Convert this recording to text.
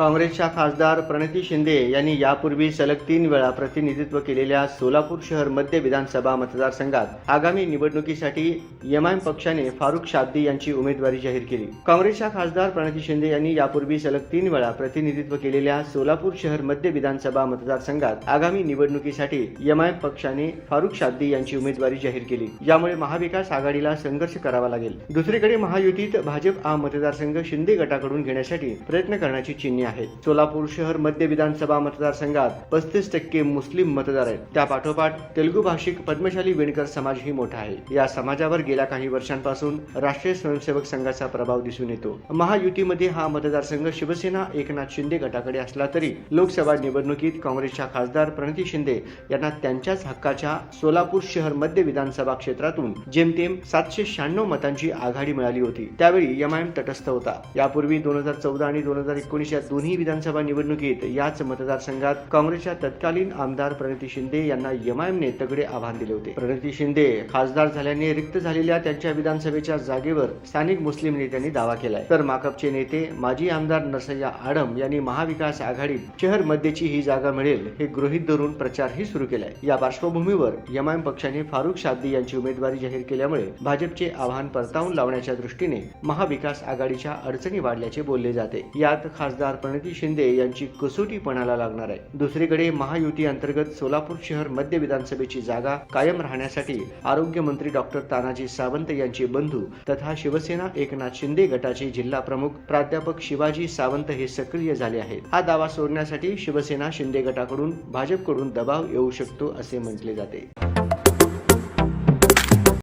काँग्रेसच्या खासदार प्रणिती शिंदे यांनी यापूर्वी सलग तीन वेळा प्रतिनिधित्व केलेल्या सोलापूर शहर मध्य विधानसभा मतदारसंघात आगामी निवडणुकीसाठी एमआयएम पक्षाने फारुख शाब्दी यांची उमेदवारी जाहीर केली. काँग्रेसच्या खासदार प्रणिती शिंदे यांनी यापूर्वी सलग तीन वेळा प्रतिनिधित्व केलेल्या सोलापूर शहर मध्य विधानसभा मतदारसंघात आगामी निवडणुकीसाठी एमआयएम पक्षाने फारुख शाब्दी यांची उमेदवारी जाहीर केली. यामुळे महाविकास आघाडीला संघर्ष करावा लागेल. दुसरीकडे महायुतीत भाजप हा मतदारसंघ शिंदे गटाकडून घेण्यासाठी प्रयत्न करण्याची चिन्हे आहे. सोलापूर शहर मध्य विधानसभा मतदारसंघात पस्तीस टक्के मुस्लिम मतदार आहेत. त्या पाठोपाठ तेलुगू भाषिक पद्मशाली विणकर समाजही मोठा आहे. या समाजावर गेल्या काही वर्षांपासून राष्ट्रीय स्वयंसेवक संघाचा प्रभाव दिसून येतो. महायुतीमध्ये हा मतदारसंघ शिवसेना एकनाथ शिंदे गटाकडे असला तरी लोकसभा निवडणुकीत काँग्रेसच्या खासदार प्रणिती शिंदे यांना त्यांच्याच हक्काच्या सोलापूर शहर मध्य विधानसभा क्षेत्रातून जेमतेम सातशे शहाण्णव मतांची आघाडी मिळाली होती. त्यावेळी एम तटस्थ होता. यापूर्वी दोन हजार चौदा आणि दोन हजार एकोणीस या दोन्ही विधानसभा निवडणुकीत याच मतदारसंघात काँग्रेसच्या तत्कालीन आमदार प्रणिती शिंदे यांना एमआयएमने तगडे आव्हान दिले होते. प्रणिती शिंदे खासदार झाल्याने रिक्त झालेल्या त्यांच्या विधानसभेच्या जागेवर स्थानिक मुस्लिम नेत्यांनी दावा केलाय. तर माकपचे नेते माजी आमदार नरसय्या आडम यांनी महाविकास आघाडीत शहर मध्येची ही जागा मिळेल हे गृहीत धरून प्रचारही सुरू केलाय. या पार्श्वभूमीवर एमआयएम पक्षाने फारुख शाब्दी यांची उमेदवारी जाहीर केल्यामुळे भाजपचे आव्हान परतावून लावण्याच्या दृष्टीने महाविकास आघाडीच्या अडचणी वाढल्याचे बोलले जाते. यात खासदार प्रणिती शिंदे यांची कसोटी पणाला लागणार आहे. दुसरीकडे महायुती अंतर्गत सोलापूर शहर मध्य विधानसभेची जागा कायम राहण्यासाठी आरोग्यमंत्री डॉक्टर तानाजी सावंत यांचे बंधू तथा शिवसेना एकनाथ शिंदे गटाचे जिल्हा प्रमुख प्राध्यापक शिवाजी सावंत हे सक्रिय झाले आहेत. हा दावा सोडण्यासाठी शिवसेना शिंदे गटाकडून भाजपकडून दबाव येऊ शकतो असे म्हटले जाते.